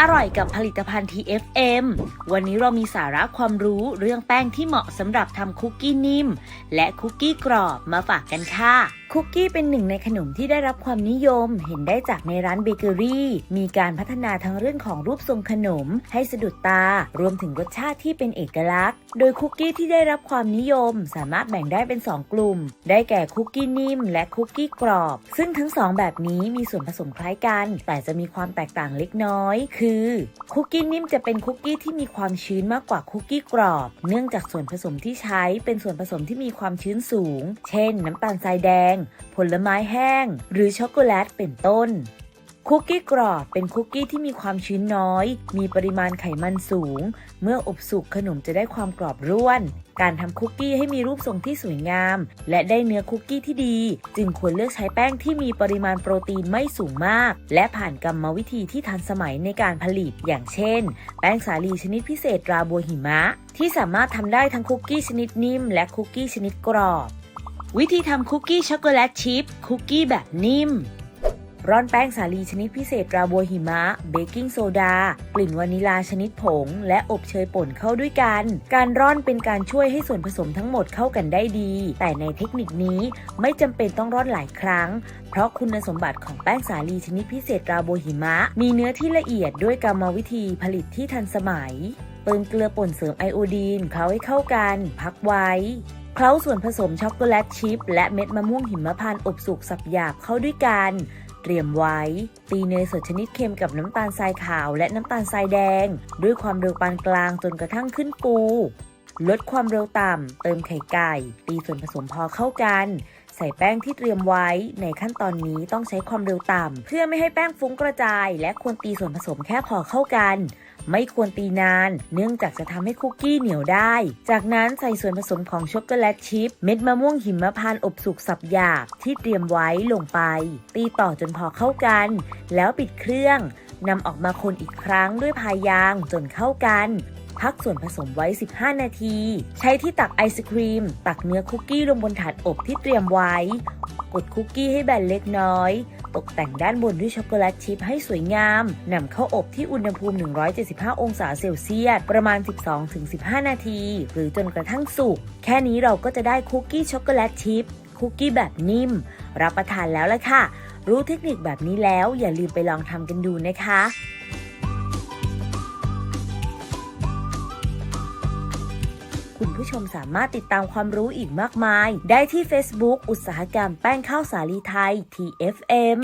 อร่อยกับผลิตภัณฑ์ TFM วันนี้เรามีสาระความรู้เรื่องแป้งที่เหมาะสำหรับทำคุกกี้นิ่ม และคุกกี้กรอบมาฝากกันค่ะ คุกกี้เป็นหนึ่งในขนมที่ได้รับความนิยม เห็นได้จากในร้านเบเกอรี่ มีการพัฒนาทั้งเรื่องของรูปทรงขนม ให้สะดุดตา รวมถึงรสชาติที่เป็นเอกลักษณ์ โดยคุกกี้ที่ได้รับความนิยม สามารถแบ่งได้เป็น 2 กลุ่ม ได้แก่คุกกี้นิ่ม และคุกกี้กรอบ ซึ่งทั้งสองแบบนี้มีส่วนผสมคล้ายกัน แต่จะมีความแตกต่างเล็กน้อย คือคุกกี้นิ่มจะเป็นคุกกี้ที่มีความชื้นมากกว่าคุกกี้กรอบ เนื่องจากส่วนผสมที่ใช้เป็นส่วนผสมที่มีความชื้นสูง เช่น น้ำตาลทรายแดงผลไม้แห้ง หรือช็อกโกแลตเป็นต้น คุกกี้กรอบเป็นคุกกี้ที่มีความชื้นน้อย มีปริมาณไขมันสูง เมื่ออบสุกขนมจะได้ความกรอบร่วน การทำคุกกี้ให้มีรูปทรงที่สวยงาม และได้เนื้อคุกกี้ที่ดี จึงควรเลือกใช้แป้งที่มีปริมาณโปรตีนไม่สูงมาก และผ่านกรรมวิธีที่ทันสมัยในการผลิต อย่างเช่น แป้งสาลีชนิดพิเศษราบัวหิมะ ที่สามารถทำได้ทั้งคุกกี้ชนิดนิ่ม และคุกกี้ชนิดกรอบ วิธีทำคุกกี้ช็อกโกแลตชิพคุกกี้แบบนิ่ม ร่อนแป้งสาลีชนิดพิเศษราบัวหิมะ เบกกิ้งโซดา กลิ่นวานิลาชนิดผง และอบเชยป่นเข้าด้วยกัน การร่อนเป็นการช่วยให้ส่วนผสมทั้งหมดเข้ากันได้ดี แต่ในเทคนิคนี้ไม่จำเป็นต้องร่อนหลายครั้ง เพราะคุณสมบัติของแป้งสาลีชนิดพิเศษราโบหิมะ มีเนื้อที่ละเอียดด้วยกรรมวิธีผลิตที่ทันสมัย เติมเกลือป่นเสริมไอโอดีนเคล้าให้เข้ากัน พักไว้ เคล้าส่วนผสมช็อกโกแลตชิพและเม็ดมะม่วงหิมพานต์อบสุกสับหยาบเข้าด้วยกัน เตรียมไว้ ตีเนยสดชนิดเค็มกับน้ำตาลทรายขาวและน้ำตาลทรายแดง ด้วยความเร็วปานกลางจนกระทั่งขึ้นปู ลดความเร็วต่ำ เติมไข่ไก่ ตีส่วนผสมพอเข้ากัน ใส่แป้งที่เตรียมไว้ ในขั้นตอนนี้ต้องใช้ความเร็วต่ำเพื่อไม่ให้แป้งฟุ้งกระจาย และควรตีส่วนผสมแค่พอเข้ากัน ไม่ควรตีนาน เนื่องจากจะทำให้คุกกี้เหนียวได้ จากนั้นใส่ส่วนผสมของช็อกโกแลตชิพเม็ดมะม่วงหิมพานต์อบสุกสับหยาบที่เตรียมไว้ลงไป ตีต่อจนพอเข้ากัน แล้วปิดเครื่องนำออกมาคนอีกครั้งด้วยพายยางจนเข้ากัน พักส่วนผสมไว้ 15 นาที ใช้ที่ตักไอศครีม ตักเนื้อคุกกี้ลงบนถาดอบที่เตรียมไว้ กดคุกกี้ให้แบนเล็กน้อย ตกแต่งด้านบนด้วยช็อกโกแลตชิพให้สวยงามนำเข้าอบที่อุณหภูมิ 175 องศาเซลเซียส ประมาณ 12-15 นาที หรือจนกระทั่งสุก แค่นี้เราก็จะได้คุกกี้ช็อกโกแลตชิพคุกกี้แบบนิ่ม รับประทานแล้วละค่ะ รู้เทคนิคแบบนี้แล้วอย่าลืมไปลองทำกันดูนะคะ คุณผู้ชมสามารถติดตามความรู้อีกมากมาย ได้ที่ Facebook อุตสาหกรรมแป้งข้าวสาลีไทย TFM